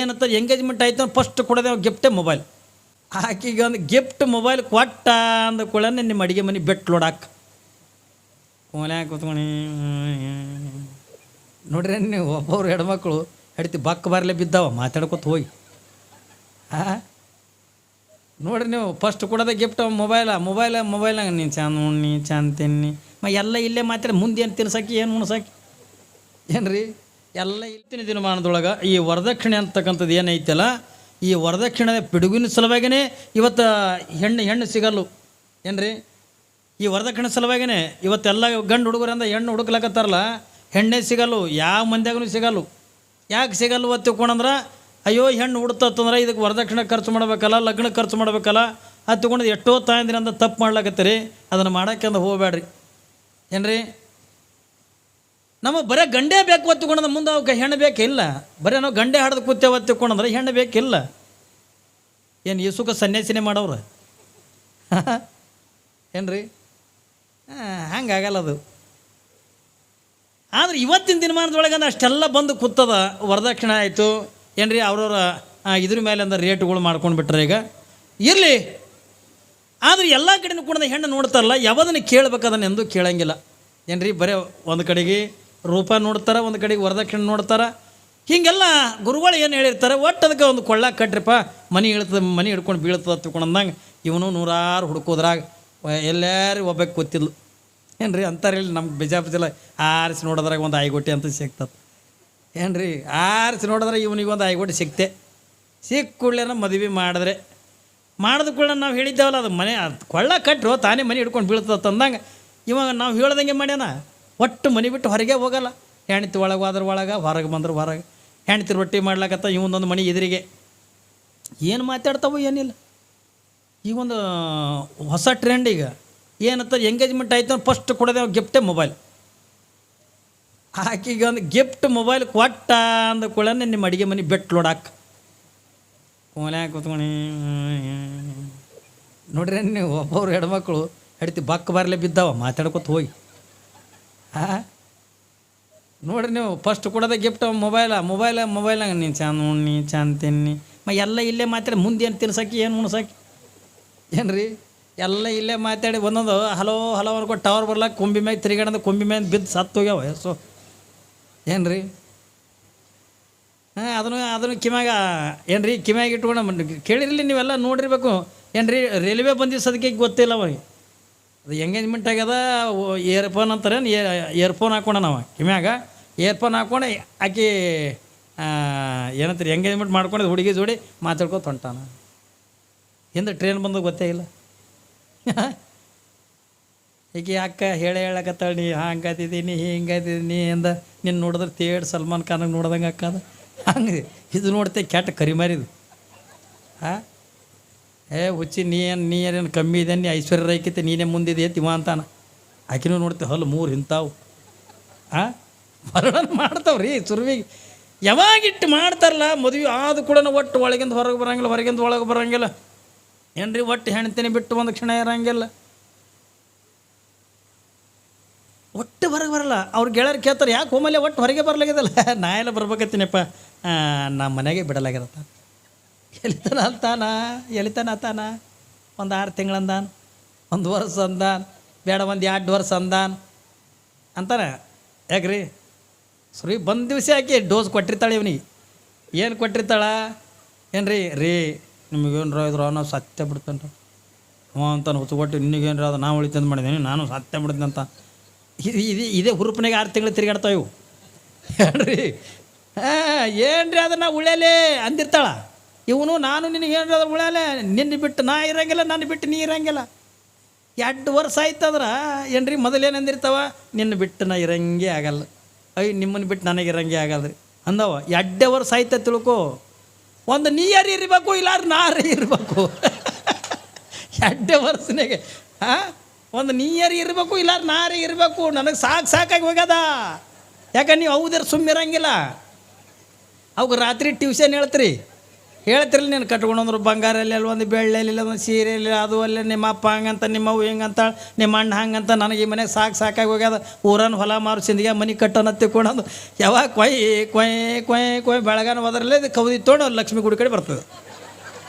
ಏನಂತ ಎಂಗೇಜ್ಮೆಂಟ್ ಆಯಿತು first ಕೊಡೋದೆ ಗಿಫ್ಟೇ mobile ಆಕೆಗೆ ಒಂದು ಗಿಫ್ಟ್ ಮೊಬೈಲ್ ಕೊಟ್ಟ ಅಂದ ಕೂಡ ನಿಮ್ಮ ಅಡುಗೆ ಮನೆ ಬೆಟ್ ಲೋಡಾಕ ಕೋಲೆ ಕೂತ್ಕೊಣಿ ನೋಡ್ರಿ ನೀವು ಒಬ್ಬೊಬ್ರು ಹೆಣ್ಮಕ್ಳು ಹೆಡ್ತಿ ಬಕ್ಕ ಬರಲೇ ಬಿದ್ದಾವ, ಮಾತಾಡ್ಕೊತ ಹೋಗಿ. ಹಾಂ ನೋಡ್ರಿ ನೀವು ಫಸ್ಟ್ ಕೊಡೋದೆ ಗಿಫ್ಟ್ ಮೊಬೈಲ ಮೊಬೈಲ ಮೊಬೈಲ್ನಾಗ ನೀನು ಚಂದ ಉಣ್ಣಿ, ಚಂದ ತಿನ್ನಿ. ಮ, ಎಲ್ಲ ಇಲ್ಲೇ ಮಾತಾಡಿ ಮುಂದೆ ಏನು ತಿನ್ಸಕ್ಕೆ, ಏನು ಉಣ್ಸಕ್ಕೆ? ಏನು ರೀ ಎಲ್ಲ ಇತ್ತಿನ ದಿನಮಾನದೊಳಗೆ ಈ ವರದಕ್ಷಿಣೆ ಅಂತಕ್ಕಂಥದ್ದು ಏನೈತಲ್ಲ, ಈ ವರದಕ್ಷಿಣೆ ಪಿಡುಗಿನ ಸಲುವಾಗಿನೇ ಇವತ್ತು ಹೆಣ್ಣು ಹೆಣ್ಣು ಸಿಗಲ್ಲು. ಏನ್ರಿ? ಈ ವರದಕ್ಷಿಣೆ ಸಲುವಾಗಿನೇ ಇವತ್ತೆಲ್ಲ ಗಂಡು ಹುಡುಗರಿಂದ ಹೆಣ್ಣು ಹುಡುಕ್ಲಕತ್ತಾರಲ್ಲ, ಹೆಣ್ಣೇ ಸಿಗಲ್ಲು, ಯಾವ ಮಂದ್ಯಾಗೂ ಸಿಗಲ್ಲು. ಯಾಕೆ ಸಿಗಲ್ಲು ಒತ್ತಿ ತಿಳ್ಕೊಂಡಂದ್ರೆ ಅಯ್ಯೋ ಹೆಣ್ಣು ಹುಡ್ತಂದ್ರೆ ಇದಕ್ಕೆ ವರದಕ್ಷಿಣೆ ಖರ್ಚು ಮಾಡ್ಬೇಕಲ್ಲ, ಲಗ್ನ ಖರ್ಚು ಮಾಡ್ಬೇಕಲ್ಲ ಅದು ತಗೊಂಡು ಎಷ್ಟೋ ತಾಯಂದಿರಿಂದ ತಪ್ಪು ಮಾಡ್ಲಾಕತ್ತೀರಿ, ಅದನ್ನು ಮಾಡೋಕ್ಕೆ ಹೋಗಬೇಡ್ರಿ ಏನ್ರಿ? ನಮ್ಮ ಬರೇ ಗಂಡೇ ಬೇಕು ಒತ್ತುಕೊಂಡ್ರೆ ಮುಂದೆ ಅವಕ್ಕೆ ಹೆಣ್ಣು ಬೇಕಿಲ್ಲ. ಬರೀ ನಾವು ಗಂಡೆ ಹಾಡ್ದು ಕೂತೇವೆ ಒತ್ತಿಕೊಂಡ್ರೆ ಹೆಣ್ಣು ಬೇಕಿಲ್ಲ. ಏನು ಈ ಸುಖ ಸನ್ಯಾಸಿನೇ ಮಾಡವ್ರು ಏನ್ರಿ? ಹಂಗಾಗಲ್ಲ ಅದು. ಆದ್ರೆ ಇವತ್ತಿನ ದಿನಮಾನದೊಳಗೆ ಅಷ್ಟೆಲ್ಲ ಬಂದು ಕೂತದ, ವರದಕ್ಷಿಣೆ ಆಯಿತು. ಏನ್ರಿ ಅವ್ರವ್ರ ಇದ್ರ ಮೇಲೆ ಅಂದ್ರೆ ರೇಟ್ಗಳು ಮಾಡ್ಕೊಂಡು ಬಿಟ್ರೆ ಈಗ. ಇರಲಿ. ಆದ್ರೆ ಎಲ್ಲ ಕಡೆನೂ ಕೂಡ ಹೆಣ್ಣು ನೋಡ್ತಾರಲ್ಲ, ಯಾವುದನ್ನು ಕೇಳ್ಬೇಕು ಅದನ್ನು ಎಂದೂ ಕೇಳಂಗಿಲ್ಲ. ಏನ್ರಿ ಬರೀ ಒಂದು ಕಡೆಗೆ ರೂಪ ನೋಡ್ತಾರೆ, ಒಂದು ಕಡೆಗೆ ವರದಕ್ಷಿಣೆ ನೋಡ್ತಾರೆ. ಹೀಗೆಲ್ಲ ಗುರುಗಳು ಏನು ಹೇಳಿರ್ತಾರೆ, ಒಟ್ಟು ಅದಕ್ಕೆ ಒಂದು ಕೊಳ್ಳ ಕಟ್ರಿಪ್ಪ, ಮನೆ ಇಳ್ತದೆ, ಮನೆ ಹಿಡ್ಕೊಂಡು ಬೀಳ್ತದೆ ತಿಳ್ಕೊಂಡಂದಂಗೆ ಇವನು ನೂರಾರು ಹುಡ್ಕೋದ್ರಾಗ ಎಲ್ಲಾರು ಒಬ್ಬಕ್ಕೆ ಗೊತ್ತಿಲ್ಲ ಏನು ರೀ ಅಂತಾರೆ ಇಲ್ಲಿ ನಮ್ಮ ಬಿಜಾಪುಜಲ ಆರಿಸಿ ನೋಡೋದ್ರಾಗ ಒಂದು ಐಗೋಟಿ ಅಂತ ಸಿಗ್ತದೆ. ಏನು ರೀ ಆರಿಸಿ ನೋಡಿದ್ರೆ ಇವನಿಗೆ ಒಂದು ಐಗೋಟಿ ಸಿಕ್ತೆ ಸಿಕ್ಕ ಕೂಡಲೇನ ಮದುವೆ ಮಾಡಿದ್ರೆ. ಮಾಡಿದ ಕೂಡ ನಾವು ಹೇಳಿದ್ದೇವಲ್ಲ, ಅದು ಮನೆ, ಅದು ಕೊಳ್ಳ ಕಟ್ಟರು ತಾನೇ ಮನೆ ಹಿಡ್ಕೊಂಡು ಬೀಳ್ತದೆ ತಂದಂಗೆ. ಇವಾಗ ನಾವು ಹೇಳ್ದಂಗೆ ಮಾಡ್ಯಾನ? ಒಟ್ಟು ಮನೆ ಬಿಟ್ಟು ಹೊರಗೆ ಹೋಗಲ್ಲ. ಹೆಣ್ತಿ ಒಳಗೆ ಹೋದ್ರೆ ಒಳಗೆ, ಹೊರಗೆ ಬಂದ್ರೆ ಹೊರಗೆ. ಹೆಣ್ತಿ ರೊಟ್ಟಿ ಮಾಡ್ಲಾಕತ್ತ ಇವೊಂದೊಂದು ಮನೆ ಎದುರಿಗೆ. ಏನು ಮಾತಾಡ್ತಾವೋ ಏನಿಲ್ಲ. ಈಗ ಒಂದು ಹೊಸ ಟ್ರೆಂಡ್ ಈಗ. ಏನಂತ ಎಂಗೇಜ್ಮೆಂಟ್ ಆಯ್ತು ಫಸ್ಟ್ ಕೊಡೋದೆ ಗಿಫ್ಟೇ ಮೊಬೈಲ್ ಆಕಿಗೆ ಒಂದು ಗಿಫ್ಟ್ ಮೊಬೈಲ್ ಕೊಟ್ಟ ಅಂದ ಕೂಡ ನಿಮ್ಮ ಅಡುಗೆ ಮನೆ ಬೆಟ್ಟು ಲೋಡಾಕ ಕೋಲೆ ಕೂತ್ಕೊಣಿ. ನೋಡ್ರಿ ನೀವು ಒಬ್ಬೊಬ್ರು ಹೆಣ್ಮಕ್ಳು, ಹೆಡ್ತಿ ಬಕ್ ಬರಲೇ ಬಿದ್ದಾವ, ಮಾತಾಡ್ಕೊತ ಹೋಗಿ. ನೋಡ್ರಿ ನೀವು ಫಸ್ಟ್ ಕೊಡೋದೇ ಗಿಫ್ಟ್ ಮೊಬೈಲ ಮೊಬೈಲ ಮೊಬೈಲ್ನಾಗ ನೀನು ಚಂದ ಉಣ್ಣಿ ಚಂದ ತಿನ್ನಿ ಮ, ಎಲ್ಲ ಇಲ್ಲೇ ಮಾತಾಡಿ, ಮುಂದೆ ಏನು ತಿನ್ಸಕ್ಕೆ ಏನು ಉಣ್ಸಕ್ಕೆ ಏನು ರೀ ಎಲ್ಲ ಇಲ್ಲೇ ಮಾತಾಡಿ, ಒಂದೊಂದು ಹಲೋ ಹಲೋ ಅನ್ಕೊಂಡು ಟವರ್ ಬರ್ಲಾಕ ಕೊಂಬಿ ಮ್ಯಾಗ ತಿರುಗಾಡಂದು ಕೊಂಬಿ ಮ್ಯಾಗ ಬಿದ್ದು ಸತ್ತು ಹೋಗ್ಯಾವ ಸೊ. ಏನು ರೀ ಹಾಂ, ಅದನ್ನು ಅದನ್ನು ಕಿಮ್ಯಾಗ ಏನು ರೀ ಕಿಮ್ಯಾಗ ಇಟ್ಕೊಂಡು ಕೇಳಿರಲಿ ನೀವೆಲ್ಲ ನೋಡಿರ್ಬೇಕು. ಏನು ರೀ ರೈಲ್ವೆ ಬಂದಿದ್ದು ಸದಕ್ಕೆ ಗೊತ್ತಿಲ್ಲ ಅವ ಅದು ಎಂಗೇಜ್ಮೆಂಟ್ ಆಗ್ಯದ ಇಯರ್ಫೋನ್ ಅಂತಾರೆ ಇಯರ್ಫೋನ್ ಹಾಕೊಂಡ ನಾವು, ಕಿಮ್ಯಾಗ? ಇಯರ್ಫೋನ್ ಹಾಕೊಂಡು ಆಕಿ ಏನಂತಾರೆ ಎಂಗೇಜ್ಮೆಂಟ್ ಮಾಡ್ಕೊಂಡು ಹುಡುಗಿ ಜೋಡಿ ಮಾತಾಡ್ಕೊತ ಹೊಂಟಾನ. ಹಿಂದೆ ಟ್ರೈನ್ ಬಂದು ಗೊತ್ತೇ ಇಲ್ಲ. ಈಕೆ ಅಕ್ಕ ಹೇಳ ಹೇಳಕತ್ತಾಳೆ, ನೀ ಹಂಗಾತಿದ್ದೀನಿ ಹಿಂಗಾತಿದ್ದೀನಿ ಅಂದ ನಿನ್ನ ನೋಡಿದ್ರೆ ತೇಡ್ ಸಲ್ಮಾನ್ ಖಾನಾಗ ನೋಡ್ದಂಗೆ ಅಕ್ಕದ. ಹಂಗೆ, ಇದು ನೋಡ್ತೆ ಕೆಟ್ಟ ಕರಿಮಾರಿದು. ಹಾಂ ಏ, ಹುಚ್ಚಿ, ನೀ ಏನು, ನೀ ಏನೇನು ಕಮ್ಮಿ ಇದೆ, ನೀ ಐಶ್ವರ್ಯ ರೈಕಿತೆ ನೀನೇ ಮುಂದಿದೆ ತಿವ ಅಂತಾನ. ಆಕಿನೂ ನೋಡ್ತೆ, ಹಲ್ಲು ಮೂರು ಇಂಥವು ಹಾಂ ವರ್ಣನ ಮಾಡ್ತಾವ್ರಿ, ಸುರುವಿಗೆ. ಯಾವಾಗಿಟ್ಟು ಮಾಡ್ತಾರಲ್ಲ, ಮದುವೆ ಆದ ಕೂಡ ಒಟ್ಟು ಒಳಗಿಂದ ಹೊರಗೆ ಬರೋಂಗಿಲ್ಲ, ಹೊರಗಿಂದ ಒಳಗೆ ಬರಂಗಿಲ್ಲ. ಏನ್ರಿ, ಒಟ್ಟು ಹೆಣ್ತೀನಿ ಬಿಟ್ಟು ಒಂದು ಕ್ಷಣ ಇರಂಗಿಲ್ಲ. ಒಟ್ಟು ಹೊರಗೆ ಬರಲ್ಲ. ಅವ್ರು ಗೆಳೆಯರು ಕೇಳ್ತಾರೆ, ಯಾಕೆ ಹೋಮಲ್ಲೇ ಒಟ್ಟು ಹೊರಗೆ ಬರಲಾಗಿದಲ್ಲ ನಾ ಎಲ್ಲ ಬರ್ಬೇಕತ್ತೀನಪ್ಪ. ನಮ್ಮ ಮನೆಗೆ ಬಿಡಲಾಗ್ಯದತ್ತ. ಎಲಿತನ ಅಂತಾನ ಎಲಿತನ ಅಂತಾನ. ಒಂದು ಆರು ತಿಂಗಳಂದಾನ ಒಂದು ವರ್ಷ ಅಂದಾನ, ಬೇಡ ಒಂದು ಎರಡು ವರ್ಷ ಅಂದಾನ. ಅಂತಾನೆ, ಯಾಕ್ರಿ? ಸರಿ, ಬಂದ ದಿವಸ ಯಾಕೆ ಡೋಸ್ ಕೊಟ್ಟಿರ್ತಾಳೆ ಇವನಿಗೆ? ಏನು ಕೊಟ್ಟಿರ್ತಾಳ? ಏನು ರೀ ರೀ ನಿಮಗೇನು ಇದ್ರು ನಾವು ಸತ್ಯ ಬಿಡ್ತಾನೆ ರೀ. ಅವ ಅಂತಾನೆ ಹೊತ್ಕೊಟ್ಟು ನಿನಗೇನು ಅದು ನಾವು ಉಳಿತಂದು ಮಾಡಿದ್ದೀನಿ ನಾನು ಸತ್ಯ ಬಿಡ್ತೀನಿ ಅಂತ. ಇದು ಇದು, ಇದೇ ಹುರುಪನಾಗ ಆರು ತಿಂಗಳು ತಿರುಗಾಡ್ತಾವೆ ಇವು. ಹೇಳ್ರಿ ಹಾಂ, ಏನ್ರಿ ಅದನ್ನ ಉಳ್ಯಲೇ ಅಂದಿರ್ತಾಳ? ಇವನು, ನಾನು ನಿನಗೆ ಹೇಳಿದ್ರೆ ಉಳಾಲೆ ನಿನ್ನ ಬಿಟ್ಟು ನಾ ಇರಂಗಿಲ್ಲ, ನನ್ನ ಬಿಟ್ಟು ನೀ ಇರಂಗಿಲ್ಲ. ಎರಡು ವರ್ಷ ಆಯ್ತಂದ್ರೆ ಏನ್ರಿ ಮೊದಲೇನು ಅಂದಿರ್ತಾವ? ನಿನ್ನ ಬಿಟ್ಟು ನಾ ಇರಂಗೇ ಆಗಲ್ಲ. ಅಯ್ಯ ನಿಮ್ಮನ್ನು ಬಿಟ್ಟು ನನಗೆ ಇರಂಗೇ ಆಗಲ್ರಿ. ಅಂದವ, ಎರಡೇ ವರ್ಷ ಆಯ್ತ ತಿಳ್ಕೊ. ಒಂದು ನೀಯರಿ ಇರಬೇಕು, ಇಲ್ಲಾರು ನಾರೇ ಇರಬೇಕು. ಎರಡೇ ವರ್ಷನಾಗೆ ಹಾಂ ಒಂದು ನೀಯರಿ ಇರಬೇಕು ಇಲ್ಲ ನಾರೇ ಇರಬೇಕು. ನನಗೆ ಸಾಕು ಸಾಕಾಗಿ ಹೋಗ್ಯದ. ಯಾಕೆ, ನೀವು ಹೌದ್ರ ಸುಮ್ಮಿರಂಗಿಲ್ಲ. ಅವ್ಗೆ ರಾತ್ರಿ ಟ್ಯೂಷನ್ ಹೇಳ್ತೀರಿ. ಹೇಳ್ತಿರಲ್ಲ ನೀನು ಕಟ್ಕೊಂಡ್ರು ಬಂಗಾರ ಅಲ್ಲಿ ಒಂದು ಬೆಳ್ಳೆ ಇಲ್ಲ, ಒಂದು ಸೀರೆ ಇಲ್ಲ, ಅದು ಅಲ್ಲಿ ನಿಮ್ಮ ಅಪ್ಪ ಹಂಗಂತ, ನಿಮ್ಮ ಅವು ಹಿಂಗಂತ, ನಿಮ್ಮ ಅಣ್ಣ ಹಂಗಂತ, ನನಗೆ ಈ ಮನೆಗೆ ಸಾಕು ಸಾಕಾಗಿ ಹೋಗ್ಯದ. ಊರನ್ನು ಹೊಲ ಮಾರು, ಸಿಂದಿಗೆ ಮನೆ ಕಟ್ಟೋಣ ತಿಳ್ಕೊಂಡು ಯಾವಾಗ ಕೊಯ್ ಕೊಯ್ ಕೊಯ್ ಕೊಯ್, ಬೆಳಗಾನ ಹೋದ್ರಲ್ಲೇ ಇದು ಕೌದಿ ತೊಗೊಂಡು ಲಕ್ಷ್ಮಿ ಗುಡಿ ಕಡೆ ಬರ್ತದೆ?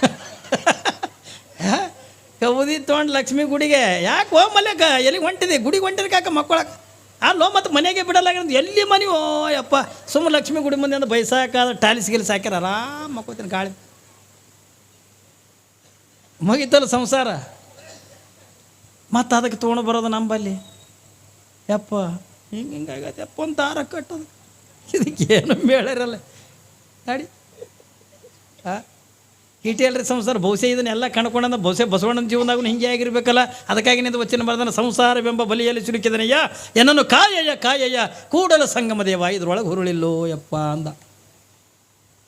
ಕೌದಿ ತೊಗೊಂಡು ಲಕ್ಷ್ಮಿ ಗುಡಿಗೆ ಯಾಕೆ ಹೋ ಮಲ್ಯಕ ಎಲ್ಲಿಗೆ ಹೊಂಟಿದೆ? ಗುಡಿಗೆ ಹೊಂಟಿದೆ ಕಾಕ ಮಕ್ಕಳಕ್ಕೆ ಅಲ್ಲೋ ಮತ್ತು ಮನೆಗೆ ಬಿಡಲಾಗಿರೋದು ಎಲ್ಲಿ ಮನೆ? ಓ ಯಪ್ಪ ಸುಮ್ಮ ಲಕ್ಷ್ಮಿ ಗುಡಿ ಮುಂದೆ ಅಂದ್ರೆ ಬೈಸಾಕ, ಟಾಲಿಸ್ ಗಿಲ್ಸ್ ಹಾಕ್ಯಾರ. ಆರಾಮ ಮಕ್ಕೋತೀನಿ ಗಾಳಿ. ಮುಗೀತಲ್ಲ ಸಂಸಾರ? ಮತ್ತು ಅದಕ್ಕೆ ತೊಗೊಂಡು ಬರೋದು ನಂಬಲ್ಲಿ? ಯಪ್ಪ, ಹಿಂಗೆ ಹಿಂಗಾಗತ್ತೆ ಯಪ್ಪ, ಒಂದು ದಾರ ಕಟ್ಟೋದು. ಇದಕ್ಕೆ ಏನು ಬೇಡರಲ್ಲ ನಾಡಿ. ಹಾಂ ಇಟಿಯಲ್ರಿ ಸಂಸಾರ, ಬಹುಶಃ ಇದನ್ನೆಲ್ಲ ಕಣ್ಕೊಂಡ ಬಹುಶಃ ಬಸವಣ್ಣನ ಜೀವನದಾಗೂ ಹಿಂಗೆ ಆಗಿರ್ಬೇಕಲ್ಲ. ಅದಕ್ಕಾಗಿ ನಿಂದು ವಚನ ಬರ್ದಾನ ಸಂಸಾರವೆಂಬ ಬಲಿಯಲ್ಲಿ ಸಿಲುಕಿದನಯ್ಯ. ಏನನ್ನು ಕಾಯಯ್ಯ ಕಾಯಯ್ಯ, ಕೂಡಲ ಸಂಗಮ ದೇವ, ಇದ್ರೊಳಗೆ ಹುರುಳಿಲ್ಲೋ, ಯಪ್ಪ ಅಂದ.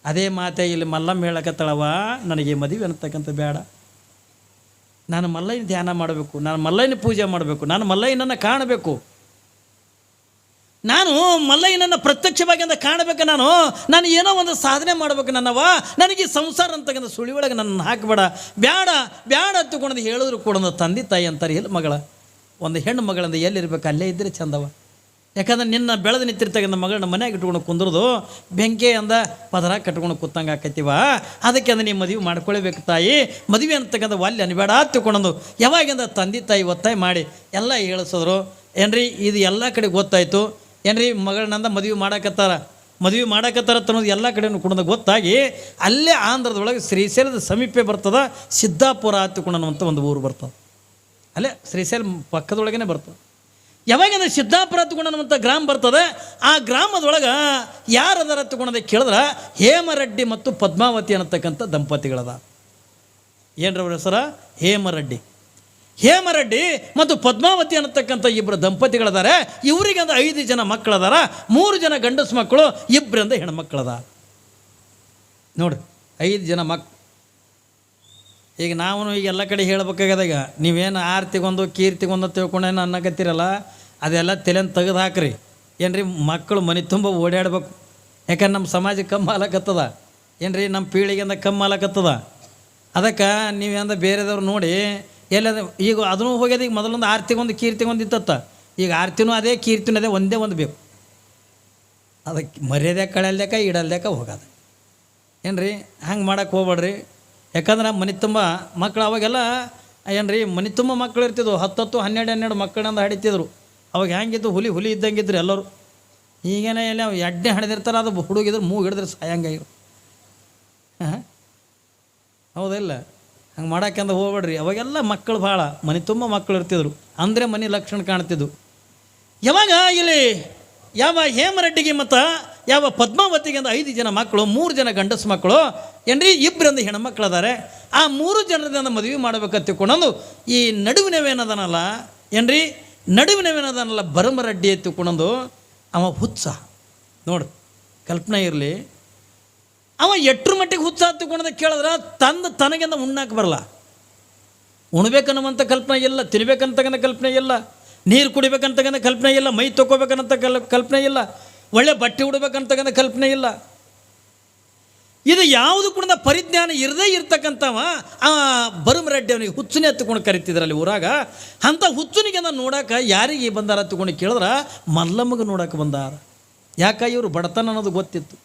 ಅದೇ ಮಾತೆ ಇಲ್ಲಿ ಮಲ್ಲಮ್ಮ ಹೇಳಕತ್ತಳವ ನನಗೆ ಮದುವೆ ಅನ್ನತಕ್ಕಂಥ ಬೇಡ. ನಾನು ಮಲ್ಲಯ್ಯನ ಧ್ಯಾನ ಮಾಡಬೇಕು, ನಾನು ಮಲ್ಲಯ್ಯನ ಪೂಜೆ ಮಾಡಬೇಕು, ನಾನು ಮಲ್ಲಯ್ಯನನ್ನು ಕಾಣಬೇಕು. ನಾನು ಮಲ್ಲಯ್ಯನನ್ನು ಪ್ರತ್ಯಕ್ಷವಾಗಿ ಅಂತ ಕಾಣಬೇಕು ನಾನು. ನಾನು ಏನೋ ಒಂದು ಸಾಧನೆ ಮಾಡಬೇಕು ನನ್ನವ ನನಗೆ ಈ ಸಂಸಾರ ಅಂತಕ್ಕಂಥ ಸುಳಿ ಒಳಗೆ ನನ್ನ ಹಾಕಬೇಡ. ಬ್ಯಾಡ ಬ್ಯಾಡ ತಗೊಂಡು ಹೇಳಿದ್ರು ಕೂಡ ತಂದೆ ತಾಯಿ ಅಂತಾರೆ, ಎಲ್ಲಿ ಮಗಳ? ಒಂದು ಹೆಣ್ಣು ಮಗಳಂದ ಎಲ್ಲಿರ್ಬೇಕು? ಅಲ್ಲೇ ಇದ್ದರೆ ಚಂದವ ಯಾಕಂದ್ರೆ ನಿನ್ನ ಬೆಳೆದು ನಿಂತಿರ್ತಕ್ಕಂಥ ಮಗಳನ್ನ ಮನೆಯಾಗ ಇಟ್ಕೊಂಡು ಕುಂದ್ರದು ಬೆಂಕಿ ಅಂದ ಪದರ ಕಟ್ಕೊಂಡು ಕೂತಂಗೆ ಆಕೈತಿವ ಅದಕ್ಕೆ ಅಂದ್ರೆ ನೀವು ಮದುವೆ ಮಾಡ್ಕೊಳ್ಬೇಕು ತಾಯಿ. ಮದುವೆ ಅಂತಕ್ಕಂಥ ವಾಲ್ಯ ಅನ್ಬೇಡ ತಿಳ್ಕೊಂಡು ಯಾವಾಗಿಂದ ತಂದೆ ತಾಯಿ ಒತ್ತಾಯ ಮಾಡಿ ಎಲ್ಲ ಹೇಳಿಸಿದ್ರು. ಏನ್ರಿ, ಇದು ಎಲ್ಲ ಕಡೆ ಗೊತ್ತಾಯ್ತು. ಏನ್ರಿ ಮಗಳನ್ನಂದ ಮದುವೆ ಮಾಡಾಕತ್ತಾರ. ಮದುವೆ ಮಾಡಾಕತ್ತಾರ ಅನ್ನೋದು ಎಲ್ಲ ಕಡೆನೂ ಕೂಡ ಗೊತ್ತಾಗಿ ಅಲ್ಲೇ ಆಂಧ್ರದೊಳಗೆ ಶ್ರೀಶೈಲದ ಸಮೀಪ ಬರ್ತದ ಸಿದ್ದಾಪುರ ಅಂತ ಒಂದು ಊರು ಬರ್ತದೆ. ಅಲ್ಲೇ ಶ್ರೀಶೈಲ ಪಕ್ಕದೊಳಗೇನೆ ಬರ್ತದೆ. ಯಾವಾಗಿಂದ ಸಿದ್ದಾಪುರ ಅನ್ನುವಂಥ ಗ್ರಾಮ ಬರ್ತದೆ, ಆ ಗ್ರಾಮದೊಳಗೆ ಯಾರು ಅದರ ಹತ್ತುಕೊಂಡದ ಕೇಳಿದ್ರೆ, ಹೇಮರೆಡ್ಡಿ ಮತ್ತು ಪದ್ಮಾವತಿ ಅನ್ನತಕ್ಕಂಥ ದಂಪತಿಗಳದ. ಏನ್ರ ಅವ್ರ ಹೆಸರ? ಹೇಮರೆಡ್ಡಿ. ಹೇಮರೆಡ್ಡಿ ಮತ್ತು ಪದ್ಮಾವತಿ ಅನ್ನತಕ್ಕಂಥ ಇಬ್ಬರು ದಂಪತಿಗಳದಾರೆ. ಇವರಿಗೆ ಒಂದು ಐದು ಜನ ಮಕ್ಕಳದಾರ, ಮೂರು ಜನ ಗಂಡಸು ಮಕ್ಕಳು ಇಬ್ಬರಿಂದ ಹೆಣ್ಮಕ್ಳದ ನೋಡಿ ಐದು ಜನ ಮಕ್ ಈಗ ನಾವು ಈಗ ಎಲ್ಲ ಕಡೆ ಹೇಳ್ಬೇಕಾಗ್ಯದಾಗ ನೀವೇನು ಆರ್ತಿಗೊಂದು ಕೀರ್ತಿಗೊಂದು ತಿಳ್ಕೊಂಡೇನು ಅನ್ನಕತ್ತೀರಲ್ಲ, ಅದೆಲ್ಲ ತಲೆನ ತೆಗೆದು ಹಾಕ್ರಿ. ಏನ್ರಿ ಮಕ್ಕಳು ಮನೆ ತುಂಬ ಓಡಾಡ್ಬೇಕು. ಯಾಕಂದ್ರೆ ನಮ್ಮ ಸಮಾಜ ಕಮ್ಮಿ ಆಲಕತ್ತದ. ಏನ್ರಿ, ನಮ್ಮ ಪೀಳಿಗೆಯಿಂದ ಕಮ್ಮಿ ಆಲಕತ್ತದ. ಅದಕ್ಕೆ ನೀವೇಂದ ಬೇರೆದವ್ರು ನೋಡಿ ಎಲ್ಲದ ಈಗ ಅದನ್ನು ಹೋಗ್ಯದ, ಈಗ ಮೊದಲೊಂದು ಆರ್ತಿಗೊಂದು ಕೀರ್ತಿಗೊಂದು ಇತ್ತತ್ತ. ಈಗ ಆರ್ತಿನೂ ಅದೇ, ಕೀರ್ತಿನೂ ಅದೇ, ಒಂದೇ ಒಂದು ಬೇಕು. ಅದಕ್ಕೆ ಮರ್ಯಾದೆ ಕಳೆಯಲ್ದೇಕ, ಇಡಲ್ದೇಕ ಹೋಗೋದು. ಏನ್ರಿ, ಹಂಗೆ ಮಾಡಕ್ಕೆ ಹೋಗ್ಬೇಡ್ರಿ ಯಾಕಂದ್ರೆ ಮನೆ ತುಂಬ ಮಕ್ಕಳು ಅವಾಗೆಲ್ಲ, ಏನ್ರಿ, ಮನೆ ತುಂಬ ಮಕ್ಕಳು ಇರ್ತಿದ್ವು. ಹತ್ತತ್ತು ಹನ್ನೆರಡು ಹನ್ನೆರಡು ಮಕ್ಕಳನ್ನ ಹಡಿತಿದ್ರು. ಅವಾಗ ಹೆಂಗಿತ್ತು? ಹುಲಿ ಹುಲಿ ಇದ್ದಂಗಿದ್ರು ಎಲ್ಲರೂ. ಈಗೇನೆ ಎಲ್ಲ ಎಡ್ಡೆ ಹಡಿದಿರ್ತಾರೆ, ಅದು ಹುಡುಗಿದ್ರೆ, ಮೂಗು ಹಿಡಿದ್ರೆ, ಸಾಯಂಗಾಗಿರು. ಹಾಂ? ಹೌದಿಲ್ಲ. ಹಂಗೆ ಮಾಡಕ್ಕಂದ ಹೋಗ್ಬೇಡ್ರಿ. ಅವಾಗೆಲ್ಲ ಮಕ್ಕಳು ಭಾಳ, ಮನೆ ತುಂಬ ಮಕ್ಕಳು ಇರ್ತಿದ್ರು. ಅಂದರೆ ಮನೆ ಲಕ್ಷಣ ಕಾಣ್ತಿದ್ವು. ಯಾವಾಗ ಇಲ್ಲಿ? ಯಾವ ಹೇಮರೆಡ್ಡಿಗೆ ಮತ್ತು ಯಾವ ಪದ್ಮಾವತಿಗೆ ಅಂದ್ರೆ ಐದು ಜನ ಮಕ್ಕಳು, ಮೂರು ಜನ ಗಂಡಸು ಮಕ್ಕಳು, ಏನ್ರಿ? ಇಬ್ಬರಿಂದ ಹೆಣ್ಮಕ್ಳು ಅದಾರೆ ಆ ಮೂರು ಜನರಿಂದ ಮದುವೆ ಮಾಡ್ಬೇಕಂತ ತಿಳ್ಕೊಂಡು ಈ ನಡುವಿನವೇನದನಲ್ಲ, ಏನ್ರಿ? ನಡುವಿನವೇನದನಲ್ಲ ಬರಮರಡ್ಡಿ ತಿಳ್ಕೊಂಡು ಅವ ಹುತ್ಸ. ನೋಡು, ಕಲ್ಪನೆ ಇರಲಿ. ಅವ ಎಟ್ರ ಮಟ್ಟಿಗೆ ಹುಚ್ಚ ಹತ್ತಿಕೊಂಡ ಕೇಳಿದ್ರೆ, ತಂದು ತನಗಿಂದ ಉಣ್ಣಕ್ಕೆ ಬರಲ್ಲ. ಉಣ್ಬೇಕನ್ನುವಂಥ ಕಲ್ಪನೆ ಇಲ್ಲ ತಿನ್ಬೇಕಂತಕ್ಕಂಥ ಕಲ್ಪನೆ ಇಲ್ಲ, ನೀರು ಕುಡಿಬೇಕಂತಕ್ಕಂಥ ಕಲ್ಪನೆ ಇಲ್ಲ, ಮೈ ತೊಗೋಬೇಕನ್ನಂಥ ಕಲ್, ಕಲ್ಪನೆ ಇಲ್ಲ. ಒಳ್ಳೆ ಬಟ್ಟೆ ಉಡ್ಬೇಕಂತಕ್ಕಂಥ ಕಲ್ಪನೆ ಇಲ್ಲ. ಇದು ಯಾವುದು ಕೂಡ ಪರಿಜ್ಞಾನ ಇರದೇ ಇರ್ತಕ್ಕಂಥವ, ಆ ಬರುಮರೆಡ್ಡಿ ಅವನಿಗೆ ಹುಚ್ಚುನೇ ಹತ್ತುಕೊಂಡು ಕರಿತಿದ್ರಲ್ಲಿ ಊರಾಗ. ಅಂಥ ಹುಚ್ಚುನಿಗೆ ನೋಡಕ್ಕೆ ಯಾರಿಗೆ ಬಂದಾರ ಹತ್ತುಕೊಂಡು ಕೇಳಿದ್ರೆ, ಮಲ್ಲಮ್ಮಗೆ ನೋಡೋಕೆ ಬಂದಾರ. ಯಾಕೆ ಇವರು ಬಡತನ ಅನ್ನೋದು ಗೊತ್ತಿತ್ತು.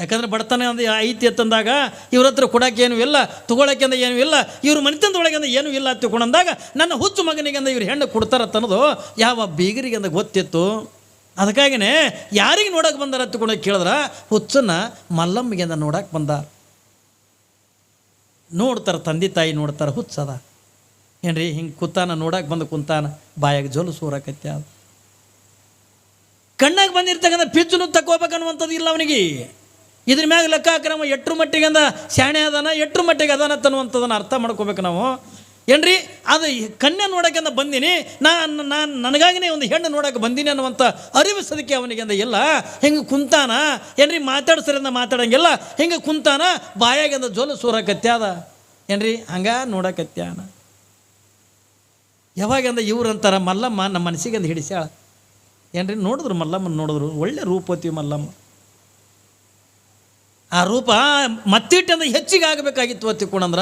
ಯಾಕಂದ್ರೆ ಬಡತನ ಅಂದ ಐತಿ ಅಂತಂದಾಗ ಇವ್ರ ಹತ್ರ ಕೊಡೋಕೆ ಏನೂ ಇಲ್ಲ, ತೊಗೊಳಕ್ಕೆ ಅಂದ ಏನೂ ಇಲ್ಲ, ಇವ್ರ ಮನೆತನದೊಳಗೆ ಅಂದ ಏನೂ ಇಲ್ಲ ತಿಳ್ಕೊಂಡಂದಾಗ ನನ್ನ ಹುಚ್ಚು ಮಗನಿಗೆ ಅಂದ ಇವ್ರು ಹೆಣ್ಣು ಕೊಡ್ತಾರತ್ತನ್ನೋದು ಯಾವ ಬೀಗರಿಗೆ ಅಂದ ಗೊತ್ತಿತ್ತು. ಅದಕ್ಕಾಗಿನೇ ಯಾರಿಗೆ ನೋಡೋಕೆ ಬಂದಾರ ತಿಳ್ಕೊಂಡು ಕೇಳಿದ್ರೆ ಹುಚ್ಚನ್ನ ಮಲ್ಲಮ್ಮಗೆ ನೋಡಕ್ಕೆ ಬಂದಾರ. ನೋಡ್ತಾರೆ ತಂದೆ ತಾಯಿ ನೋಡ್ತಾರೆ ಹುಚ್ಚದ ಏನ್ರಿ ಹಿಂಗೆ ಕುತ್ತಾನ ನೋಡಕ್ಕೆ ಬಂದು ಕುಂತಾನ, ಬಾಯಾಗ ಜೊಲು ಸೂರಕತ್ಯ ಅದು. ಕಣ್ಣಾಗ ಬಂದಿರ್ತಕ್ಕಂಥ ಪಿಚ್ಚುನು ತಕ್ಕೋಬೇಕನ್ನುವಂಥದ್ದು ಇಲ್ಲ ಅವನಿಗೆ. ಇದ್ರ ಮ್ಯಾಗ ಲೆಕ್ಕ ಹಾಕ್ರಮ ಎಟ್ರ ಮಟ್ಟಿಗೆ ಅಂದ, ಶಾಣೆ ಅದಾನ, ಎಟ್ರ ಮಟ್ಟಿಗೆ ಅದಾನ ತನ್ನುವಂಥದ್ದನ್ನು ಅರ್ಥ ಮಾಡ್ಕೋಬೇಕು ನಾವು. ಏನ್ರಿ? ಅದು ಕನ್ಯೆ ಅಂತ ಬಂದೀನಿ. ನಾನು ನಾನು ನನಗಾಗಿನೇ ಒಂದು ಹೆಣ್ಣು ನೋಡಕ್ಕೆ ಬಂದೀನಿ ಅನ್ನುವಂಥ ಅರಿವು ಸದಕ್ಕೆ ಅವನಿಗೆ ಅಂದ ಇಲ್ಲ ಹಿಂಗೆ ಕುಂತಾನ? ಏನ್ರಿ ಮಾತಾಡ್ಸರಿಂದ ಮಾತಾಡಂಗಿಲ್ಲ. ಹಿಂಗೆ ಕುಂತಾನ? ಬಾಯಾಗಿಂದ ಜೋಲು ಸೂರಕತ್ಯಾದ ಏನ್ರಿ? ಹಂಗ ನೋಡಕತ್ಯಾನ ಯಾವಾಗಂದ ಇವ್ರಂತಾರ ಮಲ್ಲಮ್ಮ ನಮ್ಮ ಮನಸ್ಸಿಗೆ ಅಂದ ಹಿಡಿಸ್ಯಾಳ. ಏನ್ರಿ? ನೋಡಿದ್ರು ಮಲ್ಲಮ್ಮನ ನೋಡಿದ್ರು. ಒಳ್ಳೆ ರೂಪವತಿ ಮಲ್ಲಮ್ಮ. ಆ ರೂಪ ಮತ್ತಿಟ್ಟಂದ್ರೆ ಹೆಚ್ಚಿಗೆ ಆಗಬೇಕಾಗಿತ್ತು ಅಂತ ತಿಳ್ಕೊಂಡ್ರ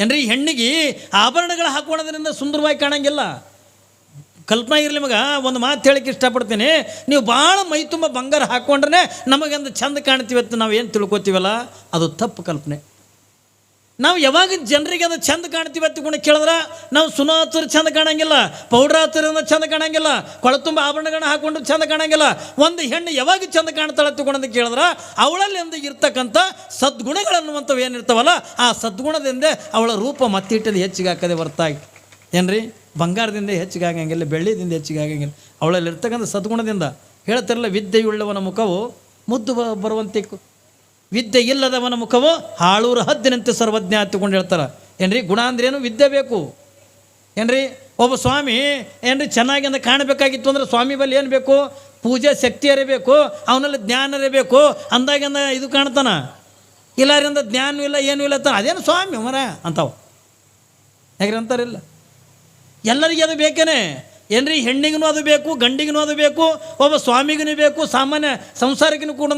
ಏನ್ರಿ ಹೆಣ್ಣಿಗೆ ಆಭರಣಗಳು ಹಾಕೋಣದ್ರಿಂದ ಸುಂದರವಾಗಿ ಕಾಣಂಗಿಲ್ಲ. ಕಲ್ಪನೆ ಇರಲಿ ಮಗ, ಒಂದು ಮಾತು ಹೇಳಕ್ಕೆ ಇಷ್ಟಪಡ್ತೀನಿ. ನೀವು ಭಾಳ ಮೈ ತುಂಬ ಬಂಗಾರ ಹಾಕ್ಕೊಂಡ್ರೆ ನಮಗೊಂದು ಚಂದ ಕಾಣ್ತೀವಿ ಅಂತ ನಾವು ಏನು ತಿಳ್ಕೊತೀವಲ್ಲ? ಅದು ತಪ್ಪು ಕಲ್ಪನೆ. ನಾವು ಯಾವಾಗ ಜನರಿಗೆ ಅದು ಚಂದ ಕಾಣ್ತೀವಿ ಅಂತ ಕೇಳಿದ್ರೆ ನಾವು ಸುನಾತರು ಚಂದ ಕಾಣಂಗಿಲ್ಲ ಪೌಡ್ರ ಚಂದ ಕಾಣಂಗಿಲ್ಲ, ಕೊಳತುಂಬ ಆಭರಣಗಳನ್ನ ಹಾಕೊಂಡು ಚಂದ ಕಾಣಂಗಿಲ್ಲ. ಒಂದು ಹೆಣ್ಣು ಯಾವಾಗ ಚಂದ ಕಾಣ್ತಾಳೆ ತಗೊಂಡು ಕೇಳಿದ್ರೆ ಅವಳಲ್ಲಿಂದ ಇರ್ತಕ್ಕಂಥ ಸದ್ಗುಣಗಳನ್ನುವಂಥವು ಏನಿರ್ತಾವಲ್ಲ, ಆ ಸದ್ಗುಣದಿಂದ ಅವಳ ರೂಪ ಮತ್ತಿಟ್ಟಲ್ಲಿ ಹೆಚ್ಚಿಗೆ ಹಾಕದೆ ಹೊರತಾಗಿ. ಏನ್ರಿ? ಬಂಗಾರದಿಂದ ಹೆಚ್ಚಿಗೆ ಆಗಂಗಿಲ್ಲ ಬೆಳ್ಳಿದಿಂದ ಹೆಚ್ಚಿಗೆ ಆಗಂಗಿಲ್ಲ. ಅವಳಲ್ಲಿ ಇರ್ತಕ್ಕಂಥ ಸದ್ಗುಣದಿಂದ ಹೇಳ್ತಿರಲ್ಲ, ವಿದ್ಯೆಯುಳ್ಳವನ ಮುಖವು ಮುದ್ದು ಬರುವಂತೆ ವಿದ್ಯೆ ಇಲ್ಲದವನ ಮುಖವು ಹಾಳೂರ ಹದ್ದಿನಂತೆ ಸರ್ವಜ್ಞ ಹತ್ತಿಕೊಂಡು ಹೇಳ್ತಾರೆ. ಏನ್ರಿ? ಗುಣ ಅಂದ್ರೇನು ವಿದ್ಯೆ ಬೇಕು? ಏನ್ರಿ? ಒಬ್ಬ ಸ್ವಾಮಿ, ಏನ್ರಿ? ಚೆನ್ನಾಗಿ ಅಂದ್ರೆ ಕಾಣಬೇಕಾಗಿತ್ತು ಅಂದ್ರೆ ಸ್ವಾಮಿ ಬಲ್ಲಿ ಏನು ಬೇಕು? ಪೂಜೆ ಶಕ್ತಿಯರೇ ಬೇಕು, ಅವನಲ್ಲಿ ಜ್ಞಾನರೇ ಬೇಕು ಅಂದಾಗಿಂದ ಇದು ಕಾಣ್ತಾನ? ಇಲ್ಲಾರಿಂದ ಜ್ಞಾನ ಇಲ್ಲ, ಏನೂ ಇಲ್ಲ ತಾನ ಅದೇನು ಸ್ವಾಮಿ ಮರ ಅಂತಾವ. ಹೇಗ್ರಿ ಅಂತಾರಿಲ್ಲ? ಎಲ್ಲರಿಗೆ ಅದು ಬೇಕೇನೆ? ಏನ್ರಿ ಹೆಣ್ಣಿಗೂ ಅದು ಬೇಕು ಗಂಡಿಗೂ ಅದು ಬೇಕು, ಒಬ್ಬ ಸ್ವಾಮಿಗೂ ಬೇಕು, ಸಾಮಾನ್ಯ ಸಂಸಾರಕ್ಕೂ ಕೂಡ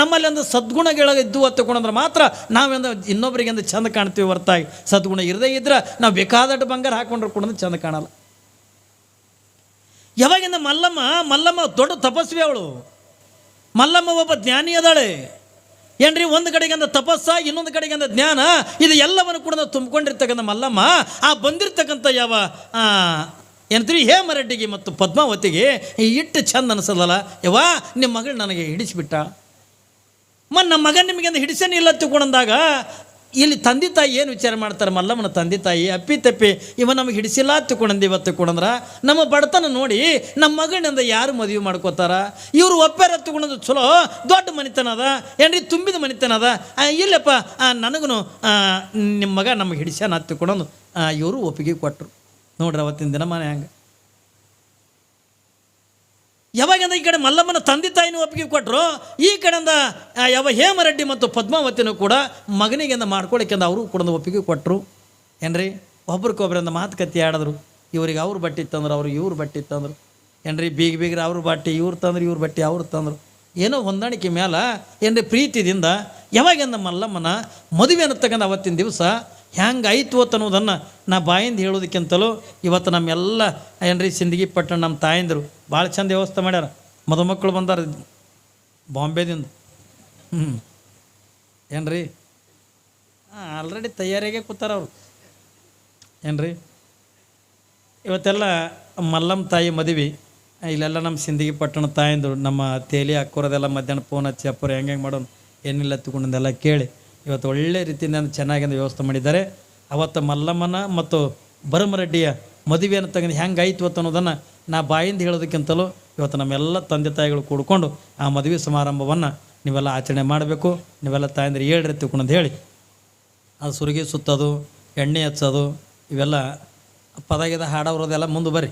ನಮ್ಮಲ್ಲಿ ಒಂದು ಸದ್ಗುಣಗಳಿದ್ದು ಇದ್ದು ಹತ್ತಕೊಂಡ್ರೆ ಮಾತ್ರ ನಾವೆಂದ ಇನ್ನೊಬ್ಬರಿಗೆ ಒಂದು ಚಂದ ಕಾಣ್ತೀವಿ ಹೊರತಾಗಿ. ಸದ್ಗುಣ ಇರದೇ ಇದ್ರೆ ನಾವು ಬೇಕಾದಷ್ಟು ಬಂಗಾರ ಹಾಕೊಂಡ್ರೆ ಕೂಡ ಚಂದ ಕಾಣಲ್ಲ. ಯಾವಾಗಿಂದ ಮಲ್ಲಮ್ಮ ಮಲ್ಲಮ್ಮ ದೊಡ್ಡ ತಪಸ್ವಿ ಅವಳು. ಮಲ್ಲಮ್ಮ ಒಬ್ಬ ಜ್ಞಾನಿ ಅದಾಳೆ. ಏನ್ರಿ ಒಂದು ಕಡೆಗಿಂದ ತಪಸ್ಸ, ಇನ್ನೊಂದು ಕಡೆಗಿಂದ ಜ್ಞಾನ, ಇದು ಎಲ್ಲವನ್ನು ಕೂಡ ತುಂಬಿಕೊಂಡಿರ್ತಕ್ಕಂಥ ಮಲ್ಲಮ್ಮ, ಆ ಬಂದಿರ್ತಕ್ಕಂಥ ಯಾವ ಏನಂತೀರಿ? ಹೇಮರೆಡ್ಡಿಗೆ ಮತ್ತು ಪದ್ಮಾವತಿಗೆ ಇಟ್ಟು ಚಂದ ಅನಿಸೋದಲ್ಲ. ಯವ್ವಾ ನಿಮ್ಮ ಮಗಳು ನನಗೆ ಹಿಡಿಸಿಬಿಟ್ಟ. ಮ ನಮ್ಮ ಮಗ ನಿಮಗೆಂದು ಹಿಡಿಸೇನೆ ಇಲ್ಲ ತಿಳ್ಕೊಂಡಂದಾಗ, ಇಲ್ಲಿ ತಂದೆ ತಾಯಿ ಏನು ವಿಚಾರ ಮಾಡ್ತಾರೆ? ಮಲ್ಲಮ್ಮನ ತಂದೆ ತಾಯಿ, ಅಪ್ಪಿ ತಪ್ಪಿ, ಇವ ನಮಗೆ ಹಿಡಿಸಿಲ್ಲ ತಿಳ್ಕೊಂಡಿ ಇವತ್ತು ತಿಳ್ಕೊಂಡ್ರ ನಮ್ಮ ಬಡತನ ನೋಡಿ ನಮ್ಮ ಮಗನಿಂದ ಯಾರು ಮದುವೆ ಮಾಡ್ಕೋತಾರ? ಇವರು ಒಪ್ಪಾರ ತಗೊಂಡು ಚಲೋ, ದೊಡ್ಡ ಮನೆತನದ ಅದ. ಏನ್ರಿ, ತುಂಬಿದ ಮನೆತನದ ಅದ. ಇಲ್ಲಪ್ಪ ನನಗೂ ನಿಮ್ಮ ಮಗ ನಮಗೆ ಹಿಡಿಸ್ಯಾನ ತಿಳ್ಕೊಂಡು ಇವರು ಒಪ್ಪಿಗೆ ಕೊಟ್ಟರು ನೋಡ್ರಿ ಅವತ್ತಿನ ದಿನ ಮನೆ ಹಂಗೆ. ಯಾವಾಗಿಂದ ಈ ಕಡೆ ಮಲ್ಲಮ್ಮನ ತಂದೆ ತಾಯಿನೂ ಒಪ್ಪಿಗೆ ಕೊಟ್ಟರು ಈ ಕಡೆಯಿಂದ ಯಾವ ಹೇಮರೆಡ್ಡಿ ಮತ್ತು ಪದ್ಮಾವತಿನೂ ಕೂಡ ಮಗನಿಗೆಂದ ಮಾಡ್ಕೊಳಕ್ಕೆಂದ ಅವರು ಕೂಡ ಒಪ್ಪಿಗೆ ಕೊಟ್ಟರು ಏನ್ರಿ? ಒಬ್ರಿಗೊಬ್ರಿಂದ ಮಾತುಕತೆ ಆಡಿದ್ರು. ಇವ್ರಿಗೆ ಅವ್ರ ಬಟ್ಟೆ ತಂದ್ರು ಅವ್ರು ಇವ್ರ ಬಟ್ಟೆ ತಂದರು. ಏನ್ರಿ? ಬೀಗ ಬೀಗ್ರ ಅವ್ರ ಬಟ್ಟೆ, ಇವ್ರು ತಂದ್ರು, ಇವ್ರ ಬಟ್ಟೆ ಅವ್ರು ತಂದರು. ಏನೋ ಹೊಂದಾಣಿಕೆ ಮೇಲೆ ಏನ್ರಿ, ಪ್ರೀತಿದಿಂದ ಯಾವಾಗಿಂದ ಮಲ್ಲಮ್ಮನ ಮದುವೆ ಅನ್ನತಕ್ಕಂಥ ಅವತ್ತಿನ ದಿವಸ ಹೆಂಗೆ ಆಯ್ತು ಅಂತ ಅನ್ನೋದನ್ನು ನಾ ಬಾಯಿಂದ ಹೇಳೋದಕ್ಕಿಂತಲೂ ಇವತ್ತು ನಮ್ಮೆಲ್ಲ, ಏನ್ರಿ, ಸಿಂದಗಿ ಪಟ್ಟಣ ನಮ್ಮ ತಾಯಂದರು ಭಾಳ ಚಂದ ವ್ಯವಸ್ಥೆ ಮಾಡ್ಯಾರ. ಮದುಮಕ್ಕಳು ಬಂದಾರ ಬಾಂಬೆದಿಂದ. ಹ್ಞೂ ಏನ್ರಿ? ಹಾಂ ಆಲ್ರೆಡಿ ತಯಾರಿಯಾಗೆ ಕೂತಾರ ಅವರು. ಏನ್ರಿ? ಇವತ್ತೆಲ್ಲ ಮಲ್ಲಮ್ಮ ತಾಯಿ ಮದುವೆ, ಇಲ್ಲೆಲ್ಲ ನಮ್ಮ ಸಿಂದಗಿ ಪಟ್ಟಣ ತಾಯಂದರು, ನಮ್ಮ ತೇಲಿ ಹಾಕೋರದೆಲ್ಲ ಮಧ್ಯಾಹ್ನ ಫೋನ್ ಹಚ್ಚಿ ಅಪ್ಪರು ಹೆಂಗೆ ಹೆಂಗೆ ಮಾಡೋನು ಏನಿಲ್ಲ ತಗೊಂಡೆಲ್ಲ ಕೇಳಿ. ಇವತ್ತು ಒಳ್ಳೆ ರೀತಿಯಿಂದ ಚೆನ್ನಾಗಿಂದ ವ್ಯವಸ್ಥೆ ಮಾಡಿದ್ದಾರೆ. ಅವತ್ತು ಮಲ್ಲಮ್ಮನ ಮತ್ತು ಭರಮರೆಡ್ಡಿಯ ಮದುವೆಯನ್ನು ತಗೊಂಡು ಹೆಂಗೆ ಆಯ್ತು ಇವತ್ತು ಅನ್ನೋದನ್ನು ನಾ ಬಾಯಿಂದ ಹೇಳೋದಕ್ಕಿಂತಲೂ ಇವತ್ತು ನಮ್ಮೆಲ್ಲ ತಂದೆ ತಾಯಿಗಳು ಕೂಡ್ಕೊಂಡು ಆ ಮದುವೆ ಸಮಾರಂಭವನ್ನು ನೀವೆಲ್ಲ ಆಚರಣೆ ಮಾಡಬೇಕು. ನೀವೆಲ್ಲ ತಾಯಂದ್ರೆ ಹೇಳ್ರಿ ತಿಳ್ಕೊಂಡು ಹೇಳಿ. ಅದು ಸುರುಗಿ ಸುತ್ತೋದು, ಎಣ್ಣೆ ಹಚ್ಚೋದು, ಇವೆಲ್ಲ ಪದಗಿದ ಹಾಡೋರದೆಲ್ಲ ಮುಂದೆ ಬರ್ರಿ.